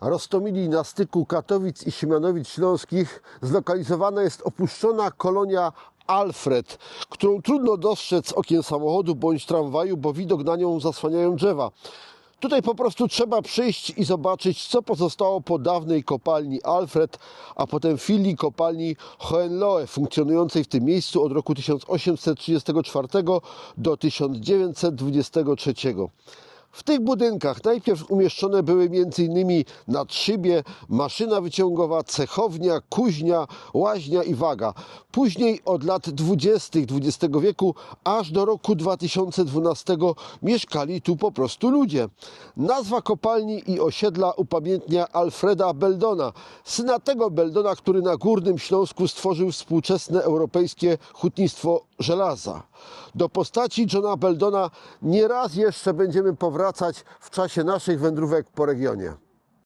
Rostomili na styku Katowic i Siemianowic Śląskich zlokalizowana jest opuszczona kolonia Alfred, którą trudno dostrzec z okien samochodu bądź tramwaju, bo widok na nią zasłaniają drzewa. Tutaj po prostu trzeba przyjść i zobaczyć, co pozostało po dawnej kopalni Alfred, a potem filii kopalni Hohenlohe, funkcjonującej w tym miejscu od roku 1834 do 1923. W tych budynkach najpierw umieszczone były m.in. nadszybie, maszyna wyciągowa, cechownia, kuźnia, łaźnia i waga. Później od lat 20. XX wieku aż do roku 2012 mieszkali tu po prostu ludzie. Nazwa kopalni i osiedla upamiętnia Alfreda Beldona, syna tego Beldona, który na Górnym Śląsku stworzył współczesne europejskie hutnictwo żelaza. Do postaci Johna Beldona nieraz jeszcze będziemy powracać w czasie naszych wędrówek po regionie.